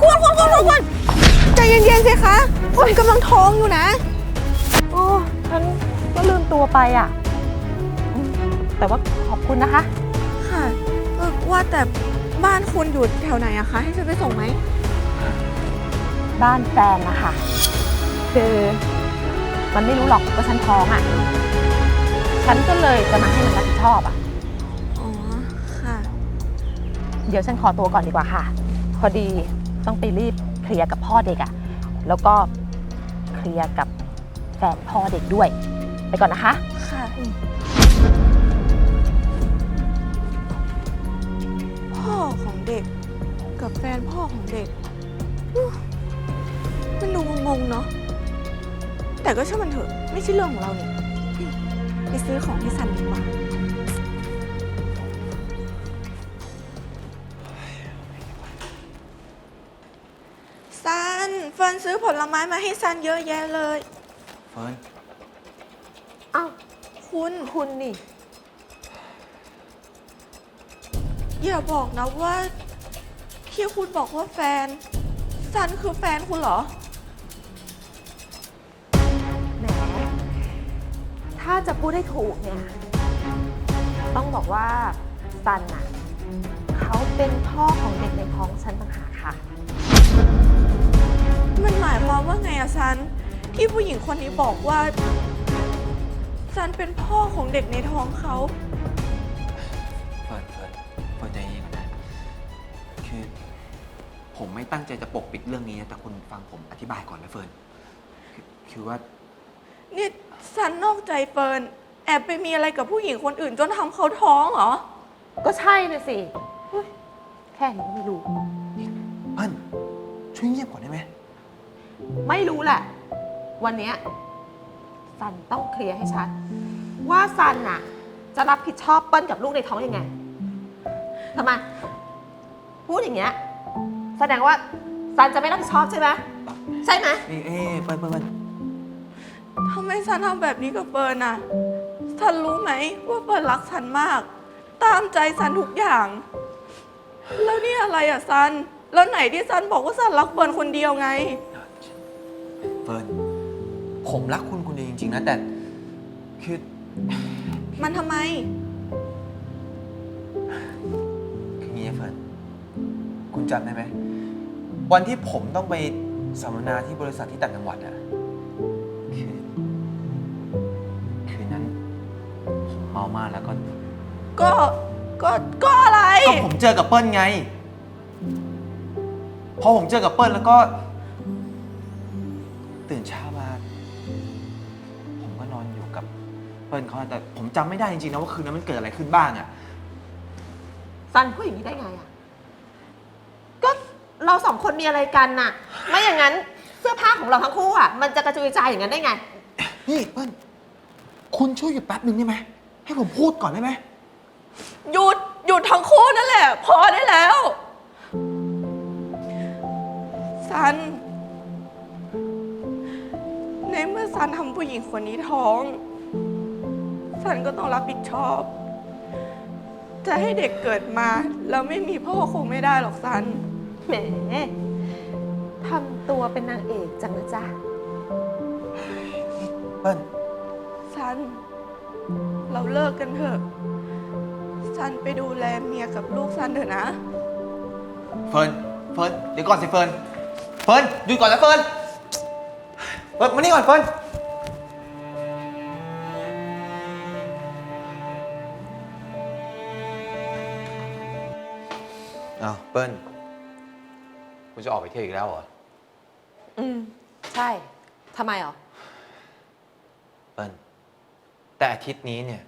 คุณคุณคุณคุณคุณใจเย็นๆสิคะคุณกำลังท้องอยู่นะ โอ้ฉันก็ลืมตัวไปอะอืมแต่ว่าขอบคุณนะคะ ค่ะเออว่าแต่บ้านคุณอยู่แถวไหนอะคะ ให้ฉันไปส่งไหม บ้านแฟนนะคะคือมันไม่รู้หรอกว่าฉันท้องอะ ฉันก็เลยจะมาให้มันรับผิดชอบอะ อ๋อ ค่ะ เดี๋ยวฉันขอตัวก่อนดีกว่าค่ะ พอดี ต้องไปรีบเคลียร์กับพ่อเด็กอะแล้วก็เคลียร์กับแฟนพ่อเด็กด้วย ไปก่อนนะคะ ค่ะ พ่อของเด็ก กับแฟนพ่อของเด็กอู้มันดูงงๆเนาะ แต่ก็ช่างมันเถอะ ไม่ใช่เรื่องของเราเนี่ยไปซื้อของให้ซันดีกว่า ร์นซื้อผลไม้มาให้ซันเยอะแยะเลย เฟิร์นอ้าวคุณคุณนี่ อย่าบอกนะว่าที่คุณบอกว่าแฟน ซันคือแฟนคุณเหรอ แหม ถ้าจะพูดให้ถูกเนี่ย ต้องบอกว่าซันน่ะ เขาเป็นพ่อของเด็กในท้องฉันต่างหากค่ะ มันหมายความว่าไงอะซัน ที่ผู้หญิงคนนี้บอกว่าซันเป็นพ่อของเด็กในท้องเขา เฟิร์นเฟิร์นเฟิร์นใจเย็นก่อนนะ คือผมไม่ตั้งใจจะปกปิดเรื่องนี้นะแต่คุณฟังผมอธิบายก่อนนะเฟิร์นคือคือว่า นี่ซันนอกใจเฟิร์นแอบไปมีอะไรกับผู้หญิงคนอื่นจนทำเขาท้องเหรอ ก็ใช่น่ะสิเฮ้ยแค่นี้ก็ไม่รู้ เปิ้ลช่วยเงียบก่อนได้ไหม ไม่รู้แหละ วันเนี้ยซันต้องเคลียร์ให้ชัด ว่าซันน่ะ จะรับผิดชอบเปิ้ลกับลูกในท้องยังไงทำไมพูดอย่างเงี้ยแสดงว่าซันจะไม่รับผิดชอบใช่ไหมใช่ไหมเอ้ยเอ้ยเปิ้ลเปิ้ลเปิ้ลทำไมซันทำแบบนี้กับเฟิร์นอะซันรู้ไหมว่าเฟิร์นรักซันมาก ตามใจซันทุกอย่าง แล้วนี่อะไรอะซัน แล้วไหนที่ซันบอกว่าซันรักเฟิร์นคนเดียวไง เฟิร์นผมรักคุณคนเดียวจริง ๆ นะ แต่คือมันทำไม คืองี้นะเฟิร์นคุณจำได้ไหม วันที่ผมต้องไปสัมมนาที่บริษัทที่ต่างจังหวัดอะคือคืนนั้น ผมเมามากแล้วก็ ก็ ก็ ก็อะไร ก็ผมเจอกับเปิ้ลไง พอผมเจอกับเปิ้ลแล้วก็ ตื่นเช้ามา ผมก็นอนอยู่กับเปิ้ลเขาแต่ผมจำไม่ได้จริงๆนะว่าคืนนั้นมันเกิดอะไรขึ้นบ้างอะซันพูดอย่างนี้ได้ไงอะก็เราสองคนมีอะไรกันน่ะ ไม่อย่างนั้นเสื้อผ้าของเราทั้งคู่อะมันจะกระจุยกระจายอย่างนั้นได้ไง นี่เปิ้ลคุณช่วยหยุดแป๊บหนึ่งได้ไหมให้ผมพูดก่อนได้ไหมหยุดหยุดทั้งคู่นั่นแหละ พอได้แล้ว ซัน ซันทำผู้หญิงคนนี้ท้อง ซันก็ต้องรับผิดชอบ จะให้เด็กเกิดมา แล้วไม่มีพ่อคงไม่ได้หรอกซัน แหมทำตัวเป็นนางเอกจังนะจ๊ะ เปิ้ลซัน เราเลิกกันเถอะ ซันไปดูแลเมียกับลูกซันเถอะนะ เฟิร์นเฟิร์นเดี๋ยวก่อนสิเฟิร์นเฟิร์นหยุดก่อนนะเฟิร์นเฟิร์นมานี่ก่อนเฟิร์น ปิ้ล คุณจะออกไปเที่ยวอีกแล้วเหรอ อืม ใช่ ทำไมอะเปิ้ล แต่อาทิตย์นี้เนี่ย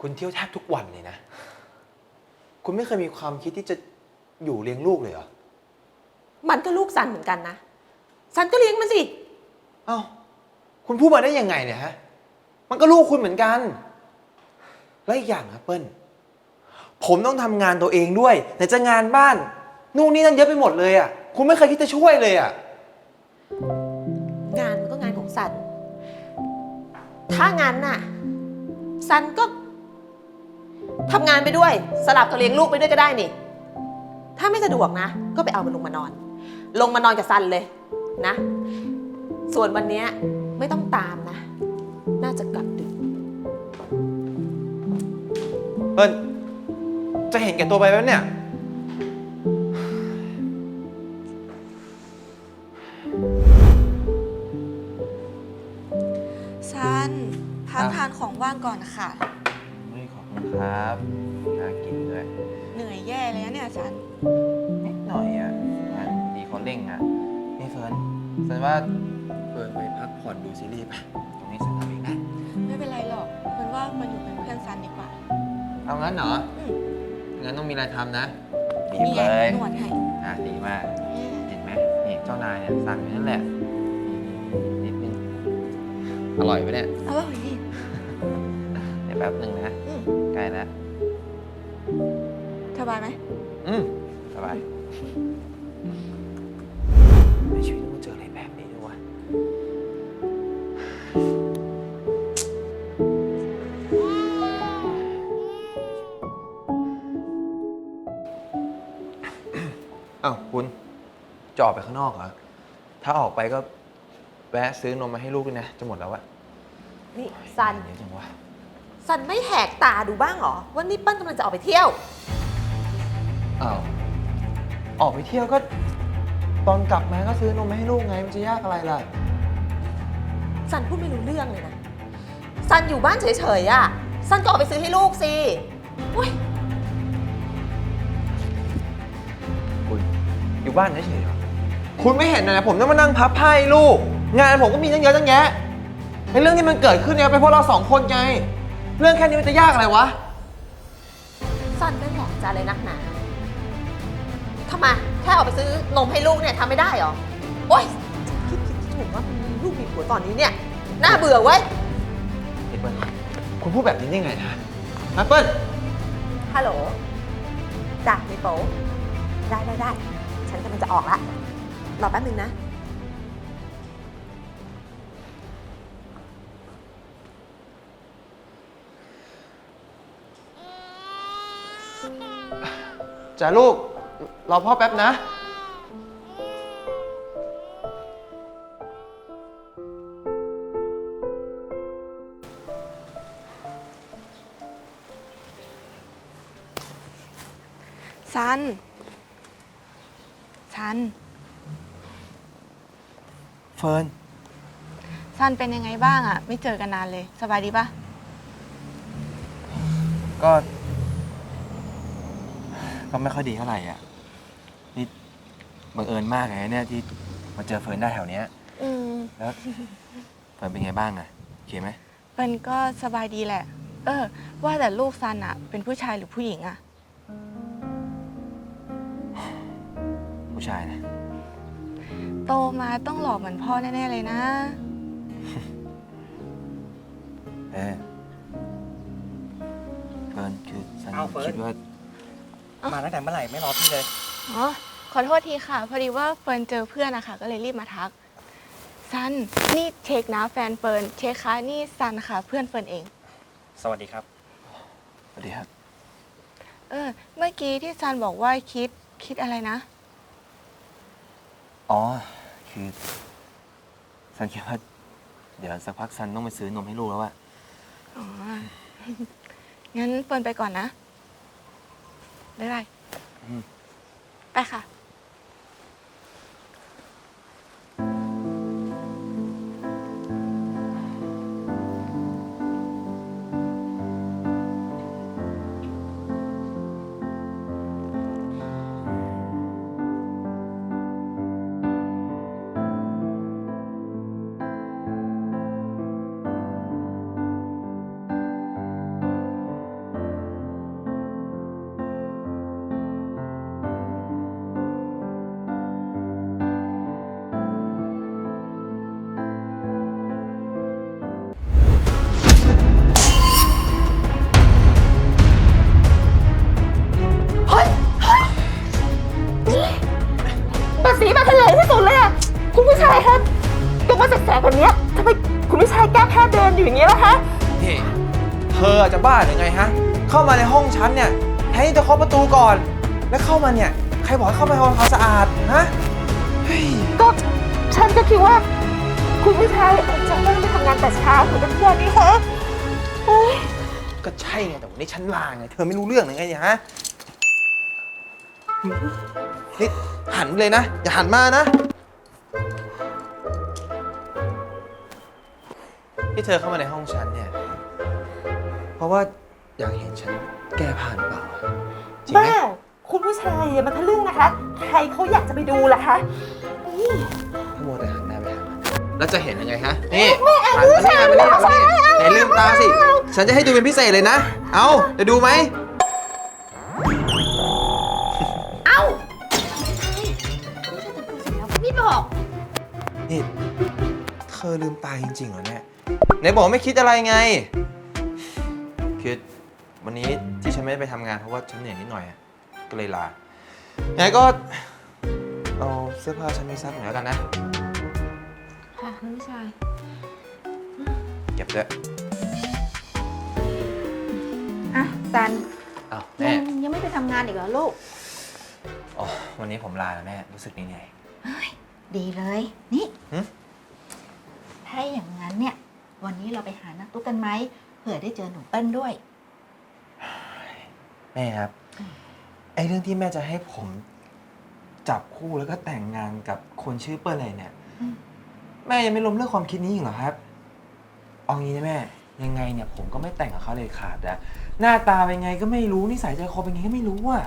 คุณเที่ยวแทบทุกวันเลยนะ คุณไม่เคยมีความคิดที่จะอยู่เลี้ยงลูกเลยเหรอ มันก็ลูกซันเหมือนกันนะซันก็เลี้ยงมันสิ เอ้า คุณพูดมาได้ยังไงเนี่ยฮะ มันก็ลูกคุณเหมือนกัน และอีกอย่างนะเปิ้ล ผมต้องทำงานตัวเองด้วยไหนจะงานบ้าน นู่นนี่นั่นเยอะไปหมดเลยอะ คุณไม่เคยคิดจะช่วยเลยอะ งานมันก็งานของซัน ถ้างั้นน่ะซันก็ทำงานไปด้วย สลับกับเลี้ยงลูกไปด้วยก็ได้นี่ทถ้าไม่สะดวกนะ ก็ไปเอามันลงมานอน ลงมานอนกับซันเลยนะ ส่วนวันเนี้ยไม่ต้องตามนะ น่าจะกลับดึกเปิ้ล จะเห็นแก่ตัวไปแล้วเนี่ย ซันพักครับทานของว่างก่อนค่ะ ไม่ขอบคุณครับน่ากินด้วยเหนื่อยแย่เลยนะเนี่ยซัน นิดหน่อยอะงานดีเขาเร่งอะนี่เฟิร์นฉันว่าเฟิร์นไปพักผ่อนดูซีรีส์ไปตรงนี้ฉันทำเองนะไม่เป็นไรหรอกเพื่อนว่ามาอยู่เป็นเพื่อนซันดีกว่า เอางั้นเหรออืม งั้นต้องมีอะไรทำนะดีนี่ไงเลยนวดให้อะดีมาก เห็นไหมนี่เจ้านายเนี่ยสั่งอยู่นั่นแหละนี่นิดนึงอร่อยปะเนี่ยอร่อยดิเดี๋ยวแป๊บหนึ่งนะ อืม ใกล้แล้วสบายไหมอืม จะออกไปข้างนอกเหรอ ถ้าออกไปก็แวะซื้อนมมาให้ลูกด้วยนะ จะหมดแล้วอะนี่ซัน เดี๋ยวจังวะซันไม่แหกตาดูบ้างเหรอว่านี่เปิ้ลกำลังจะออกไปเที่ยว อ้าว ออกไปเที่ยวก็ ตอนกลับมาก็ซื้อนมมาให้ลูกไง มันจะยากอะไรล่ะ ซันพูดไม่รู้เรื่องเลยนะ ซันอยู่บ้านเฉยๆอะ่ะซันก็ออกไปซื้อให้ลูกสิโอ้ย คุณ อยู่บ้านเฉยๆเหรอ คุณไม่เห็นนะผมต้องมานั่งพับผ้าให้ลูก งานผมก็มีตั้งเยอะตั้งแยะไอ้เรื่องที่มันเกิดขึ้นเนี่ยเป็นเพราะเราสองคนไง เรื่องแค่นี้มันจะยากอะไรวะซันไม่แหกจะอะไรนักหนาทำไมแค่ออกไปซื้อนมให้ลูกเนี่ยทำไม่ได้เหรอ โอ๊ยคิดคิดคิดถูกว่ามีลูกมีผัวตอนนี้เนี่ย น่าเบื่อเว้ยเอเปิ้ลคุณพูดแบบนี้ได้ไงนะแอปเปิ้ลฮัลโหลจ้ะไม่โป๊ได้ได้ได้ ฉันกำลังจะออกละ รอแป๊บหนึ่งนะ จ๋าลูก รอพ่อแป๊บนะ เฟิร์นซันเป็นยังไงบ้างอะไม่เจอกันนานเลย สบายดีปะก็ ก็ไม่ค่อยดีเท่าไหร่อะนี่บังเอิญมากเลยนะเนี่ยที่มาเจอเฟิร์นได้แถวเนี้ยอืมแล้วเฟิร์นเป็นไงบ้างอะโอเคไหมเป็นก็สบายดีแหละ เออ ว่าแต่ลูกซันอะเป็นผู้ชายหรือผู้หญิงอะผู้ชายนะ โตมาต้องหล่อเหมือนพ่อแน่ๆเลยนะ เออเฟิร์นคือฉันเอาเฟิร์น คิดว่ามาตั้งแต่เมื่อไหร่ไม่รอพี่เลย อ๋อขอโทษทีค่ะ พอดีว่าเฟิร์นเจอเพื่อนอะค่ะก็เลยรีบมาทัก ซัน นี่เช็คนะแฟนเฟิร์นเช็คคะนี่ซันค่ะ เพื่อนเฟิร์นเอง สวัสดีครับ สวัสดีครับ เออ เมื่อกี้ที่ซันบอกว่าคิดคิดอะไรนะ อ๋อ คือฉันคิดว่าเดี๋ยวสักพักซันต้องไปซื้อนมให้ลูกแล้วอะอ๋อ งั้นเฟิร์นไปก่อนนะ บ๊ายบาย อืม ไปค่ะ อจะบ้าหรือไงฮะ เข้ามาในห้องฉันเนี่ยแทนที่จะเคาะประตูก่อน แล้วเข้ามาเนี่ย ใครบอกให้เข้าไปทำความสะอาดฮะเฮ้ยก็ฉันก็คิดว่า คุณผู้ชายจะเริ่มไปทำงานแต่เช้าถึงเป็นวันนี้คะโอ๊ยก็ใช่ไงแต่วันนี้ฉันลาไงเธอไม่รู้เรื่องหรือไงเนี่ยฮะนี่หันเลยนะ อย่าหันมานะที่เธอเข้ามาในห้องฉันเนี่ยเพ ราะว่าอยากเห็นฉันแก้ผ้าหรือเปล่าอะจริงไหมบ้า คุณผู้ชายอย่ามาทะลึ่งนะคะ ใครเขาอยากจะไปดูล่ะคะถ้าโมวแต่หันหน้าไปหามันแล้วจะเห็นยังไงฮะ นี่หันมานี่หันมานี่หันมานี่ไหนลืมตาสิ ฉันจะให้ดูเป็นพิเศษเลยนะ เอาจะดูไหม นี่บอก นี่ เธอลืมตาจริงๆเหรอเนี่ยไหนบอกไม่คิดอะไรไง คือวันนี้ที่ฉันไม่ได้ไปทำงานเพราะว่าฉันเหนื่อยนิดหน่อยอะก็เลยลาไหนก็เอาเสื้อผ้าฉันไปซักหน่อยแล้วกันนะ ค่ะคุณผู้ชาย เก็บด้วยอะซันเอายัแม่งยังไม่ไปทำงานอีกเหรอลูก อ๋อ วันนี้ผมลาแล้วแม่ รู้สึกเหนื่อย ดีเลย นี่ หึ ถ้าอย่างนั้นเนี่ย วันนี้เราไปหานักตุ๊กกันไหม เผื่อได้เจอหนูเปิ้ลด้วย แม่ครับ ไอ้เรื่องที่แม่จะให้ผมจับคู่แล้วก็แต่งงานกับคนชื่อเปิ้ลอะไรเนี่ย อืม แม่ยังไม่ล้มเลิกความคิดนี้อีกเหรอครับ เอางี้นะแม่ ยังไงเนี่ย ผมก็ไม่แต่งกับเขาเลยขาดอะหน้าตาเป็นไงก็ไม่รู้นิสัยใจคอเป็นไงก็ไม่รู้อะ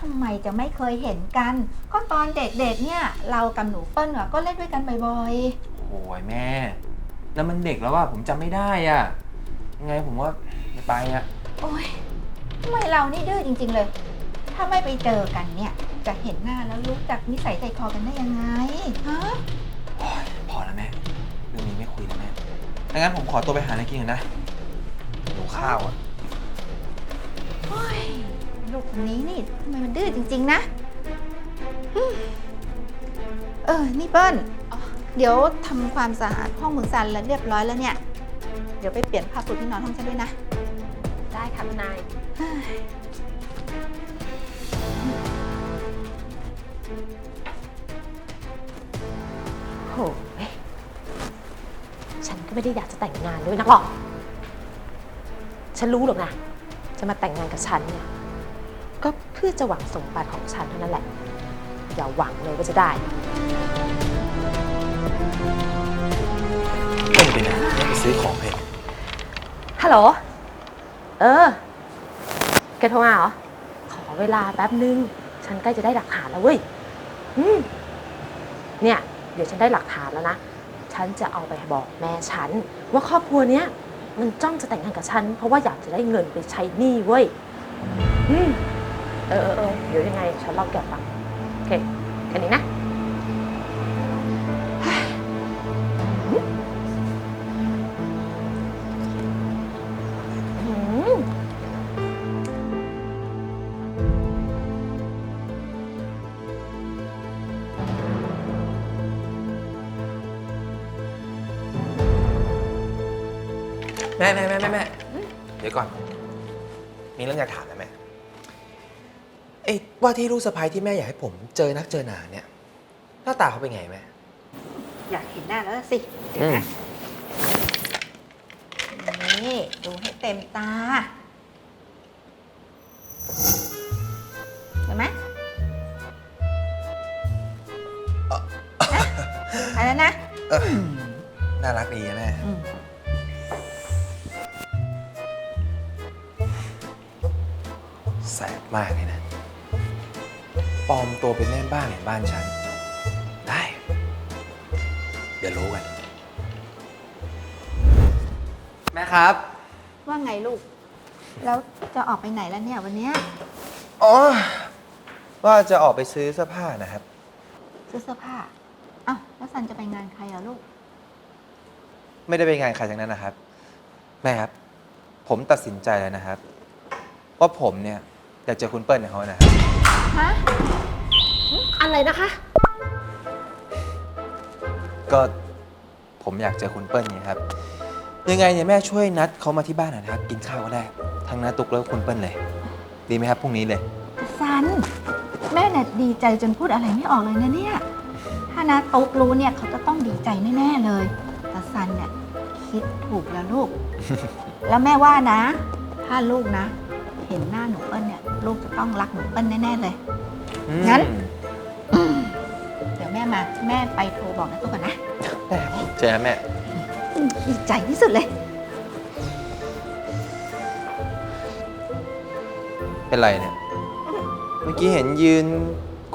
ทำไมจะไม่เคยเห็นกัน ก็ตอนเด็กๆเนี่ย เรากับหนูเปิ้ลอะก็เล่นด้วยกันบ่อยโอ้ยแม่ แล้วมันเด็กแล้วว่าผมจำไม่ได้อะ ยังไงผมว่าไม่ไปอะๆโอ้ยทำไมเรานี่ดื้อจริง ๆ เลย ถ้าไม่ไปเจอกันเนี่ย จะเห็นหน้าแล้วรู้จักนิสัยใจคอกันได้ยังไง ฮะ โอ๊ยพอแล้วแม่เรื่องนี้ไม่คุยแล้วแม่ถ้างั้นผมขอตัวไปหาอะไรกินก่อนนะหิวข้าวอะโอ้ยลูกคนนี้นี่ทำไมมันดื้อจริง ๆ นะอืมเออ นี่เปิ้ล เดี๋ยวทำความสะอาดห้องมึงซันแล้วเรียบร้อยแล้วเนี่ย เดี๋ยวไปเปลี่ยนผ้าปูที่นอนห้องฉันด้วยนะ ได้ค่ะคุณนาย โหยฉันก็ไม่ได้อยากจะแต่งงานด้วยนักหรอก ฉันรู้หรอกนะ จะมาแต่งงานกับฉันเนี่ย ก็เพื่อจะหวังสมบัติของฉันเท่านั้นแหละ อย่าหวังเลยว่าจะได้เปิ้ลไปไหนแม่ไปซื้อของให้ ฮัลโหล เออ แกโทรมาเหรอ ขอเวลาแป๊บนึง ฉันใกล้จะได้หลักฐานแล้วเว้ย อืม เนี่ย เดี๋ยวฉันได้หลักฐานแล้วนะ ฉันจะเอาไปบอกแม่ฉัน ว่าครอบครัวเนี้ยมันจ้องจะแต่งงานกับฉัน เพราะว่าอยากจะได้เงินไปใช้หนี้เว้ย อืม เออเออเออเดี๋ยวยังไง ฉันเล่าแกฟัง โอเค แค่นี้นะ ม่แม่แม่แม่แม่เดี๋ยวก่อน มีเรื่องอยากถามนะแม่ไอ้ว่าที่ลูกสะพ้ายที่แม่อยากให้ผมเจอนักเจอหนาเนี่ย หน้าตาเขาเป็นไงแม่ อยากเห็นหน้าแล้วสิ เดี๋ยวนะนี่ ดูให้เต็มตาเห็นไหมนะอันนั้นนะเออน่ารักดีนะแม่ อืม มากเลยนะ ปลอมตัวเป็นแม่บ้านในบ้านฉัน ได้ เดี๋ยวรู้กัน แม่ครับ ว่าไงลูก แล้วจะออกไปไหนแล้วเนี่ยวันเนี้ยอ๋อ ว่าจะออกไปซื้อเสื้อผ้านะครับ ซื้อเสื้อผ้าอ้าวแล้วซันจะไปงานใครอะลูก ไม่ได้ไปงานใครทั้งนั้นนะครับ แม่ครับ ผมตัดสินใจแล้วนะครับ ว่าผมเนี่ย อยากเจอคุณเปิ้ลในเขานะครับฮะอะไรนะคะ ก็ผมอยากเจอคุณเปิ้ลไงครับ ยังไงเนี่ยแม่ช่วยนัดเขามาที่บ้านหน่อยนะครับ กินข้าวก็ได้ทั้งน้าตุกแล้วก็คุณเปิ้ลเลย ดีไหมครับพรุ่งนี้เลย ซัน แม่เนี่ยดีใจจนพูดอะไรไม่ออกเลยนะเนี่ย ถ้านาตุ๊กรู้เนี่ยเขาจะต้องดีใจแน่ๆเลย แต่ซันเนี่ยคิดถูกแล้วลูก แล้วแม่ว่านะ ถ้าลูกนะ เห็นหน้าหนูเปิ้ลเนี่ยลูกจะต้องรักหนูเปิ้ลแน่ๆเลย งั้น เดี๋ยวแม่มาแม่ไปโทรบอกนะตุ๊กก่อนนะแม่เจอแม่อืมดีใจที่สุดเลย เป็นไรเนี่ย เมื่อกี้เห็นยืน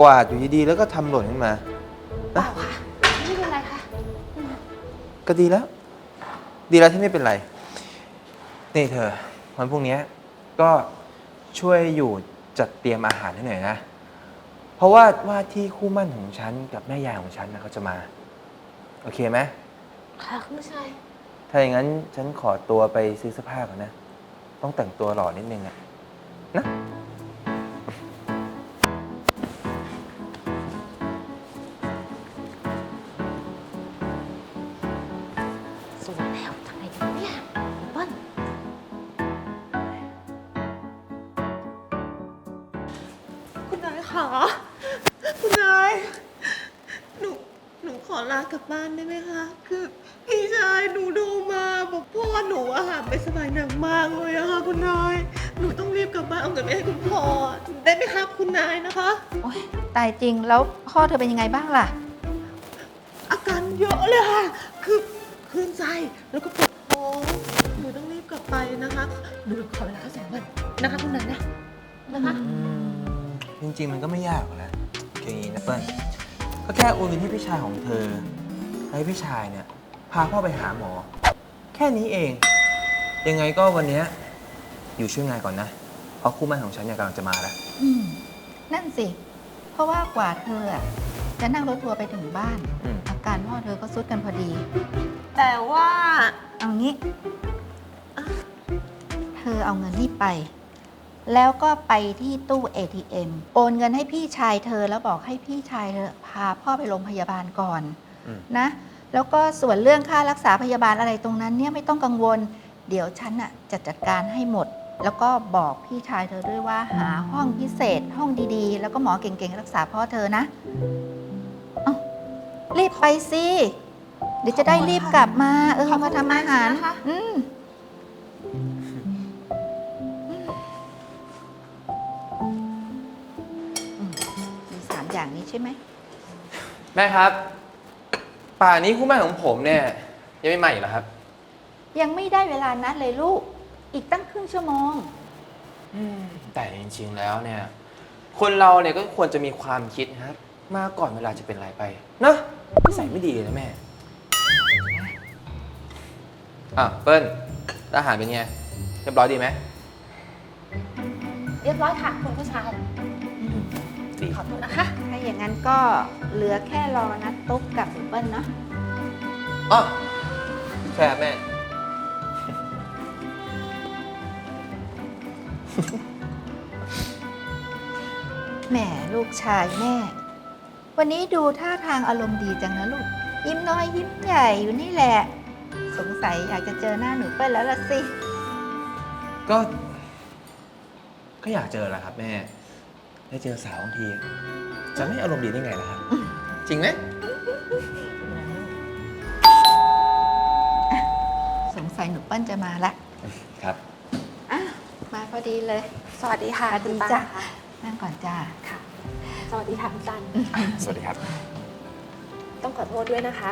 กวาดอยู่ดีๆแล้วก็ทำหล่นขึ้นมา เปล่าค่ะ ไม่เป็นไรค่ะ ก็ดีแล้ว ดีแล้วที่ไม่เป็นไร นี่เธอวันพรุ่งนี้ก็ ช่วยอยู่จัดเตรียมอาหารให้หน่อยนะ เพราะว่าว่าที่คู่หมั่นของฉันกับแม่ยายของฉันนะเขาจะมา โอเคไหมค่ะคุณผู้ชายถ้าอย่างนั้นฉันขอตัวไปซื้อเสื้อผ้าก่อนนะ ต้องแต่งตัวหล่อนิดนึงอะนะ จริง แล้วพ่อเธอเป็นยังไงบ้างล่ะ อาการเยอะเลยค่ะ คือคลื่นไส้แล้วก็ปวดท้องหนูต้องรีบกลับไปนะคะหนูขอเวลาแค่สองวันนะคะคุณนายนะนะคะ จริง ๆ มันก็ไม่ยากหรอกนะคืออย่างนี้นะเปิ้ลก็แค่โอนเงินให้พี่ชายของเธอให้พี่ชายเนี่ยพาพ่อไปหาหมอ แค่นี้เอง ยังไงก็วันเนี้ยอยู่ช่วยงานก่อนนะ เพราะคู่หมั่นของฉันเนี่ยกำลังจะมาแล้วอืมนั่นสิ เพราะว่ากว่าเธออะจะนั่งรถทัวร์ไปถึงบ้าน อืม อาการพ่อเธอก็ซุดกันพอดี แต่ว่า เอางี้อะเธอเอาเงินนี่ไป แล้วก็ไปที่ตู้ ATM โอนเงินให้พี่ชายเธอแล้วบอกให้พี่ชายเธอพาพ่อไปโรงพยาบาลก่อนอืม นะ แล้วก็ส่วนเรื่องค่ารักษาพยาบาลอะไรตรงนั้นเนี่ยไม่ต้องกังวล เดี๋ยวฉันน่ะจะจัดการให้หมด แล้วก็บอกพี่ชายเธอด้วยว่าหาห้องพิเศษห้องดีๆ แล้วก็หมอเก่งๆ รักษาพ่อเธอนะเอ้ารีบไปสิ เดี๋ยวจะได้รีบกลับมา เออขอบคุณมาทำอาหารมากนะคะอืมอืมมีสามอย่างนี้ใช่ไหม แม่ครับ ป่านี้คู่หมั่นของผมเนี่ย ยังไม่มาอีกเหรอครับ ยังไม่ได้เวลานัดเลยลูก อีกตั้งครึ่งชั่วโมง แต่จริงๆแล้วเนี่ย คนเราเนี่ยก็ควรจะมีความคิดนะครับ มาก่อนเวลาจะเป็นไรไปเนอะนิสัยไม่ดีเลยนะแม่ อะ เปิ้ลแล้วอาหารเป็นไงเรียบร้อยดีไหมเรียบร้อยค่ะคุณผู้ชายดีขอบคุณนะคะ ถ้าอย่างนั้นก็เหลือแค่รอนัดตุ๊กกับเปิ้ลเนาะ อ๋อใช่ครับแม่ แหมลูกชายแม่ วันนี้ดูท่าทางอารมณ์ดีจังนะลูก ยิ้มน้อยยิ้มใหญ่อยู่นี่แหละ สงสัยอยากจะเจอหน้าหนูเปิ้ลแล้วล่ะสิ ก็ ก็อยากเจอแหละครับแม่ ได้เจอสาวบางที จะไม่อารมณ์ดีได้ไงล่ะครับ จริงไหมสงสัยหนูเปิ้ลจะมาละ ครับอะมา พอดีเลย สวัสดีค่ะสวัสดีคุณตาจ้ะ ค่ะนั่งก่อนจ้า ค่ะ สวัสดีค่ะคุณตัน สวัสดีครับ ต้องขอโทษด้วยนะคะ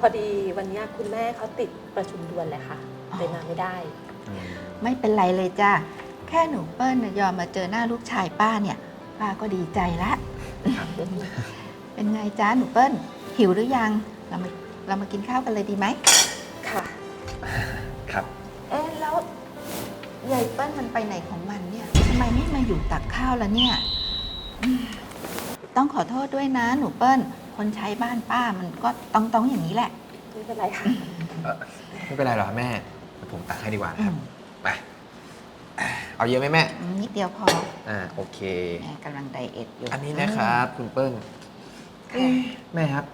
พอดีวันนี้คุณแม่เขาติดประชุมด่วนเลยค่ะเลยมาไม่ได้ ไม่เป็นไรเลยจ้าแค่หนูเปิ้ลน่ะยอมมาเจอหน้าลูกชายป้าเนี่ย ป้าก็ดีใจละ เป็นไงจ้าหนูเปิ้ลหิวหรือยัง เรามาเรามากินข้าวกันเลยดีไหมค่ะ ยายเปิ้ลมันไปไหนของมันเนี่ยทำไมไม่มาอยู่ตักข้าวล่ะเนี่ยอืมต้องขอโทษด้วยนะ หนูเปิ้ล คนใช้บ้านป้ามันก็ต้องต้องอย่างนี้แหละ ไม่เป็นไรค่ะ ไม่เป็นไรหรอกครับแม่เดี๋ยวผมตักให้ดีกว่านะครับอืมไป เอาเยอะไหมแม่ อืมนิดเดียวพออ่า โอเค แม่กำลังไดเอทอยู่อันนี้นะครับ คุณเปิ้ล ค่ะ แม่ครับ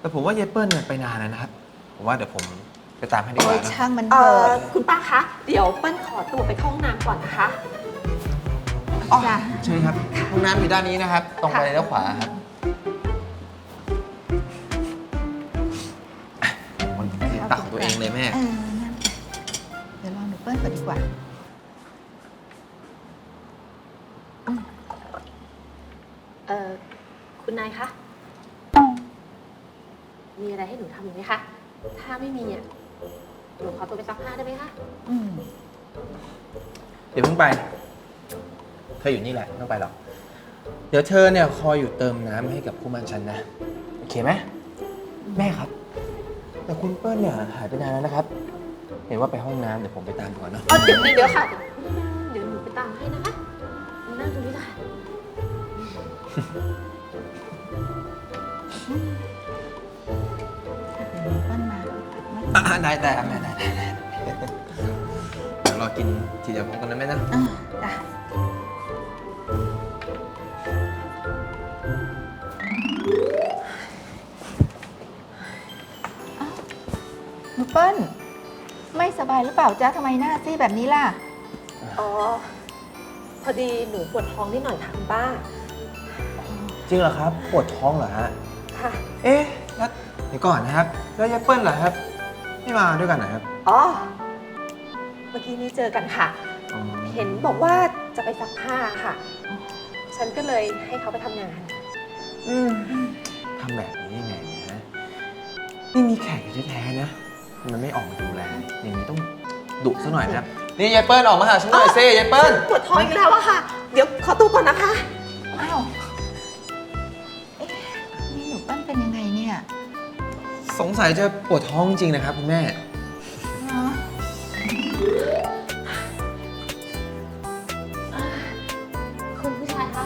แต่ผมว่ายายเปิ้ลเนี่ยไปนานแล้วนะครับ ผมว่าเดี๋ยวผม ไปตามให้ดีกโอ้ยว่านะช่างมันเอเถออะคุณป้าคะ เดี๋ยวเปิ้ลขอตัวไปเข้าห้องน้ำก่อนนะคะออ๋อจ้ะใช่ครับห้องน้ำอยู่ด้านนี้นะครับ ตรงไปแล้วขวาครับอะมันคือตักของตัวเองเลยแม่ เอองั้นเดี๋ยวลองหนูเปิ้ลก่อนดีกว่าเออคุณนายคะ มีอะไรให้หนูทำอีกไหมคะ ถ้าไม่มีอะ หนูขอตัวไปซักผ้าได้ไหมคะอืมเดี๋ยวเพิ่งไป เธออยู่นี่แหละไม่ต้องไปหรอก เดี๋ยวเธอเนี่ยคอยอยู่เติมน้ำให้กับคู่หมันฉันนะ โอเคไหมแม่ครับ แต่คุณเปิ้ลเนี่ยหายไปนานแล้วนะครับ เห็นว่าไปห้องน้ำเดี๋ยวผมไปตามก่อนเนาะอ๋อเดี๋ยวเดี๋ยวค่ะ เดี๋ยวหนูไปตามให้นะคะหนูนั่งตรงนี้ค่ะ ไม่อะได้แม่ได้ได้ได้เดี๋ยวรอกินทีเดียวพร้อมกันนะแม่นะอ่าจ้ะอ้าวหนูเปิ้ลไม่สบายหรือเปล่าจ๊ะทำไมหน้าซีดแบบนี้ล่ะ อ๋อ พอดีหนูปวดท้องนิดหน่อยค่ะคุณป้า จริงเหรอครับ ปวดท้องเหรอฮะ ค่ะ เอ๊ะแล้วเดี๋ยวก่อนนะครับ แล้วยายเปิ้ลเหรอครับ ไม่มาด้วยกันเหรอครับอ๋อ เมื่อกี้นี้เจอกันค่ะ อ๋อเห็นบอกว่าจะไปซักผ้าค่ะ ฉันก็เลยให้เขาไปทำงาน อืมทำแบบนี้ยังไงเนี่ยนะนี่มีแขกอยู่แท้ๆนะมันไม่ออกมาดูแล อย่างนี้ต้องดุซะหน่อยนะครับ นี่ยายเปิ้ลออกมาหาฉันหน่อยซิยายเปิ้ล ปวดท้องอีกแล้วอะค่ะ เดี๋ยวขอตัวก่อนนะคะ อ้าว สงสัยจะปวดท้องจริงนะครับคุณแม่เนาะคุณผู้ชายคะ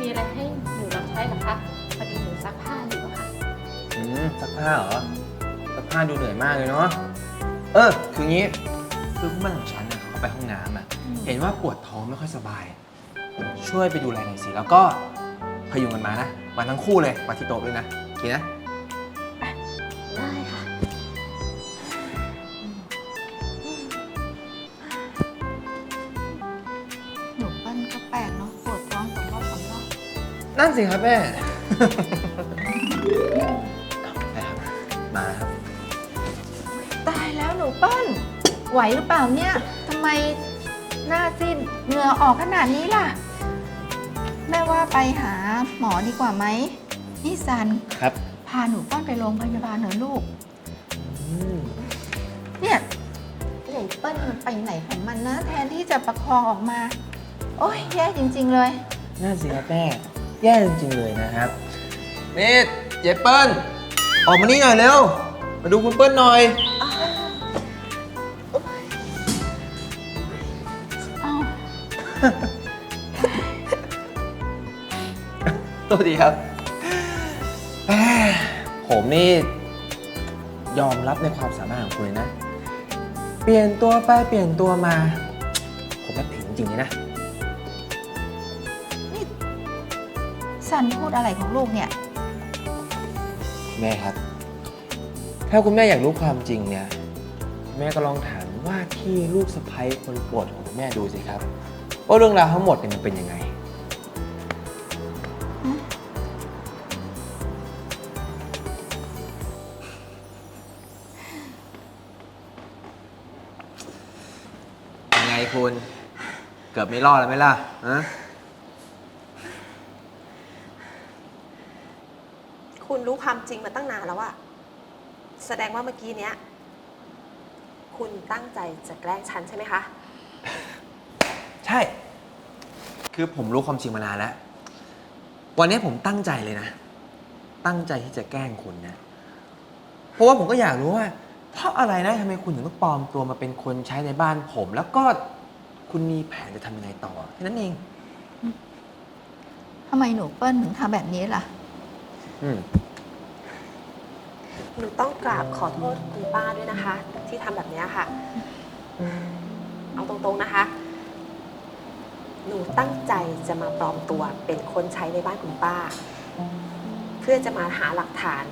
มีอะไรให้หนูรับใช้เหรอคะ พอดีหนูซักผ้าอยู่อะค่ะ อืมซักผ้าเหรอซักผ้าดูเหนื่อยมากเลยเนาะเออคืองี้คือคุณแม่ของฉันน่ะเขาไปห้องน้ำอะเห็นว่าปวดท้องไม่ค่อยสบาย ช่วยไปดูแลหน่อยสิแล้วก็พยุงกันมานะมาทั้งคู่เลยมาที่โต๊ะด้วยนะโอเคนะ นั่นสิครับแม่ได้ครับมาครับ ตายแล้วหนูเปิ้ลไหวหรือเปล่าเนี่ยทำไมหน้าซีดเหงื่อออกขนาดนี้ล่ะ แม่ว่าไปหาหมอดีกว่าไหมนี่ซันครับพาหนูเปิ้ลไปโรงพยาบาลเหรอลูก อืมเนี่ยใหญ่เปิ้ลมันไปไหนของมันนะ แทนที่จะประคองออกมา โอ้ยแย่จริง ๆ เลย นั่นสิครับแม่ แย่จริงๆเลยนะครับนี่เจ๊เปิ้ลออกมานี่หน่อยเร็ว มาดูคุณเปิ้ลหน่อยอ้าวตัวดีครับแหมผมนี่ยอมรับในความสามารถของคุณเลยนะ เปลี่ยนตัวไปเปลี่ยนตัวมา ผมนับถือจริงๆเลยนะ ซันพูดอะไรของลูกเนี่ย แม่ครับ ถ้าคุณแม่อยากรู้ความจริงเนี่ย แม่ก็ลองถามว่าที่ลูกสะใภ้คนโปรดของคุณแม่ดูสิครับว่าเรื่องราวทั้งหมดเนี่ยมันเป็นยังไง ยังไงคุณ เกือบไม่รอดแล้วไหมล่ะฮะ คุณรู้ความจริงมาตั้งนานแล้วอะแสดงว่าเมื่อกี้เนี้ย คุณตั้งใจจะแกล้งฉันใช่ไหมคะ ใช่ คือผมรู้ความจริงมานานแล้ว วันนี้ผมตั้งใจเลยนะ ตั้งใจที่จะแกล้งคุณนะ เพราะว่าผมก็อยากรู้ว่า เพราะอะไรนะทำไมคุณถึงต้องปลอมตัวมาเป็นคนใช้ในบ้านผม แล้วก็คุณมีแผนจะทำยังไงต่อแค่นั้นเอง ทำไมหนูเปิ้ลถึงทำแบบนี้ล่ะ อืม หนูต้องกราบขอโทษคุณป้าด้วยนะคะ ที่ทำแบบเนี้ยค่ะ เอาตรงๆนะคะ หนูตั้งใจจะมาปลอมตัวเป็นคนใช้ในบ้านคุณป้า เพื่อจะมาหาหลักฐาน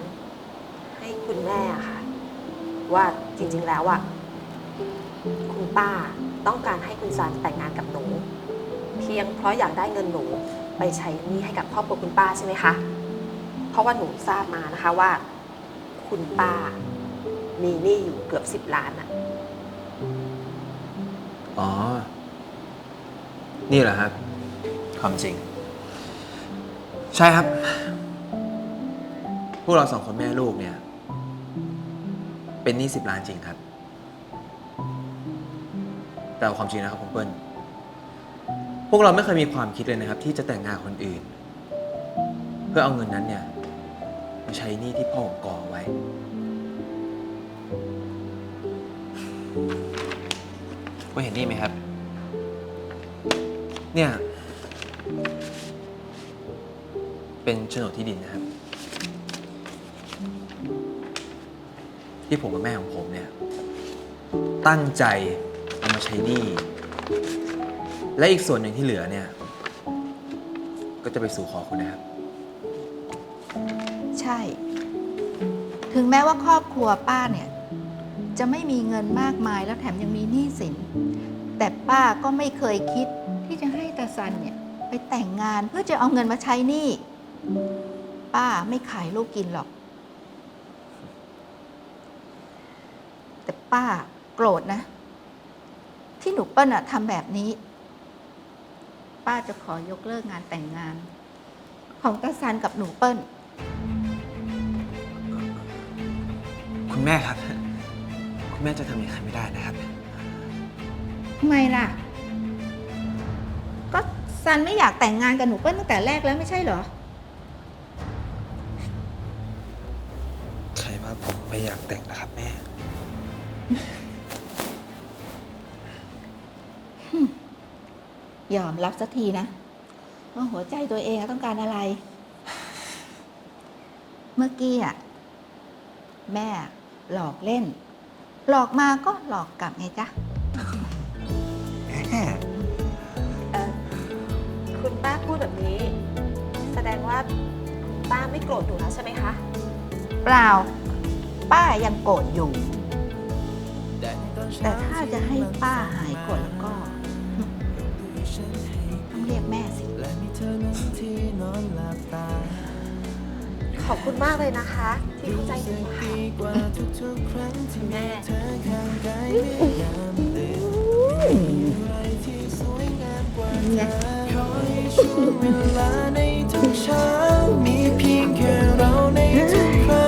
ให้คุณแม่อะค่ะ ว่าจริงๆแล้วอะคุณป้าต้องการให้คุณซานแต่งงานกับหนู เพียงเพราะอยากได้เงินหนูไปใช้หนี้ให้กับครอบครัวคุณป้าใช่ไหมคะ เพราะว่าหนูทราบมานะคะว่า คุณป้า มีหนี้อยู่เกือบสิบล้านอะอ๋อ นี่เหรอครับ ความจริง ใช่ครับ พวกเราสองคนแม่ลูกเนี่ย เป็นหนี้สิบล้านจริงครับ แต่เอาความจริงนะครับคุณเปิ้ล พวกเราไม่เคยมีความคิดเลยนะครับ ที่จะแต่งงานกับคนอื่น เพื่อเอาเงินนั้นเนี่ย มาใช้หนี้ที่พ่อผมก่อไว้ คุณเห็นนี่ไหมครับ เนี่ย เป็นโฉนดที่ดินนะครับ ที่ผมกับแม่ของผมเนี่ย ตั้งใจเอามาใช้หนี้ และอีกส่วนหนึ่งที่เหลือเนี่ย ก็จะไปสู่ขอคุณนะครับ ช่ ถึงแม้ว่าครอบครัวป้าเนี่ยจะไม่มีเงินมากมายแล้วแถมยังมีหนี้สิน แต่ป้าก็ไม่เคยคิดที่จะให้ตาซันเนี่ยไปแต่งงานเพื่อจะเอาเงินมาใช้หนี้ ป้าไม่ขายลูกกินหรอก แต่ป้าโกรธนะ ที่หนูเปิ้ลอะทำแบบนี้ ป้าจะขอยกเลิกงานแต่งงาน ของตาซันกับหนูเปิ้ล คุณแม่ครับ คุณแม่จะทำอย่างนั้นไม่ได้นะครับ ทำไมล่ะ ก็ซันไม่อยากแต่งงานกับหนูเปิ้ลตั้งแต่แรกแล้วไม่ใช่เหรอ ใครว่าผมไม่อยากแต่งนะครับแม่ ยอมรับสักทีนะว่าหัวใจตัวเองต้องการอะไร เมื่อกี้อะ แม่ หลอกเล่น หลอกมาก็หลอกกลับไงจ๊ะเอ่อคุณป้าพูดแบบนี้ แสดงว่าคุณป้าไม่โกรธหนูแล้วใช่ไหมคะ เปล่า ป้ายังโกรธอยู่ แต่ถ้าจะให้ป้าหายโกรธแล้วก็ต้องเรียกแม่สิ ขอบคุณมากเลยนะคะ ที่เข้าใจหนูค่ะแม่เวลาในทุกเช้ามีเพียงแค่เราในทุกครั้ง